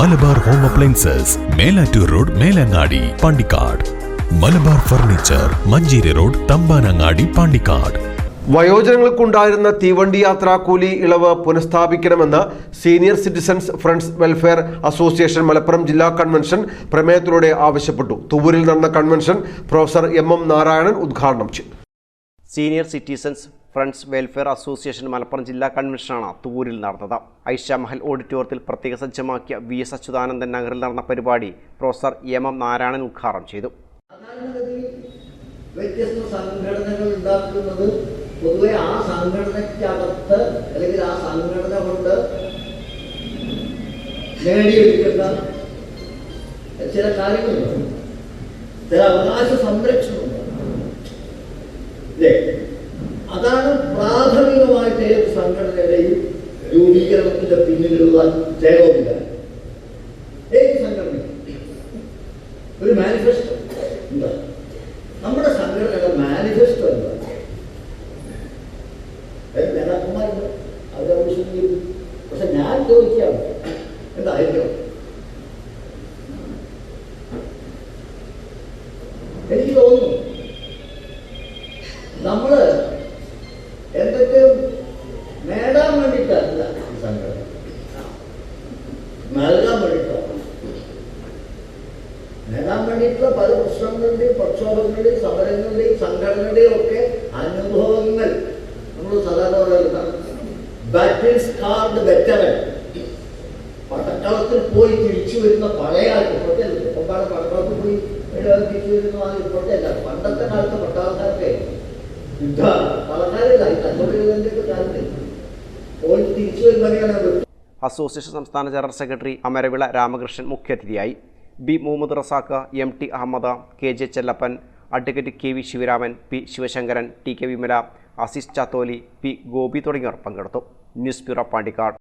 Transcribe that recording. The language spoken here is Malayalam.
Malabar home appliances Melattur road Melangadi Pandikkad. Malabar furniture Manjeri road Thampanangadi Pandikkad. വയോജനങ്ങൾക്കുണ്ടായിരുന്ന തീവണ്ടി യാത്രാ കൂലി ഇളവ് പുനഃസ്ഥാപിക്കണമെന്ന് senior citizens friends welfare association Malappuram ജില്ലാ കൺവെൻഷൻ പ്രമേയത്തിലൂടെ ആവശ്യപ്പെട്ടു. തുവൂരിൽ നടന്ന convention professor M M Narayanan ഉദ്ഘാടനം ചെയ്തു. Senior citizens friends welfare association Malappuram ജില്ലാ കൺവെൻഷനാണ് തൂരിൽ നടന്നത്. ഐഷ മഹൽ ഓഡിറ്റോറിയത്തിൽ പ്രത്യേക സജ്ജമാക്കിയ വി എസ് അച്യുതാനന്ദൻ നഗറിൽ നടന്ന പരിപാടി പ്രൊഫസർ എം എം നാരായണൻ ഉദ്ഘാടനം ചെയ്തു. വ്യത്യസ്ത സംഘടനകൾ ഉണ്ടാക്കുന്നത് പൊതുവെ ആ സംഘടനയ്ക്കകത്ത് അല്ലെങ്കിൽ ആ സംഘടന കൊണ്ട് നേടിയെടുക്കേണ്ട ചില കാര്യങ്ങളുണ്ട്. ചില അവകാശ സംരക്ഷണമുണ്ട്. അതാണ് പ്രാഥമികമായിട്ട് ഏത് സംഘടനയുടെയും രൂപീകരണത്തിന്റെ പിന്നിലുള്ള ചേരോപിത ഏത് സംഘടന ഒരു മാനിഫെസ്റ്റോ എന്താ? നമ്മുടെ സംഘടനയുടെ മാനിഫെസ്റ്റോ എന്താ? നേതാക്കന്മാരുണ്ട്. അവരെ ആവശ്യം പക്ഷെ ഞാൻ ചോദിക്കാം. എന്തായിരിക്കണം? എനിക്ക് തോന്നുന്നു നേടാൻ വേണ്ടിയിട്ടുള്ള പല പ്രശ്നങ്ങളുടെയും പ്രക്ഷോഭങ്ങളുടെയും സമരങ്ങളുടെയും സംഘടനയുടെയും ഒക്കെ അനുഭവങ്ങൾ നമ്മൾ സാധാരണ പറയുന്നത് ബാറ്റിൽ പടക്കളത്തിൽ പോയി തിരിച്ചു വരുന്ന പഴയ ആൾക്ക് ഇപ്പോഴത്തെ അല്ല. പടക്കളത്തിൽ പോയി തിരിച്ചു വരുന്ന ആൾ ഇപ്പോഴത്തെ അല്ല. പണ്ടത്തെ കാലത്ത് പട്ടാളക്കാർക്ക് യുദ്ധ പലക്കാരില്ല ഈ കാലത്ത്. പോയി തിരിച്ചു വരുന്നവരെയാണ് അസോസിയേഷൻ സംസ്ഥാന ജനറൽ സെക്രട്ടറി അമരവിള രാമകൃഷ്ണൻ മുഖ്യാതിഥിയായി. B Muhammad Razak M T Ahmed K J Chellappan advocate K V Sivaraman P Sivasankaran T K Vimala Aziz Chatholi P Gopi തുടങ്ങിയവർ പങ്കെടുത്തു. News bureau Pandikkad.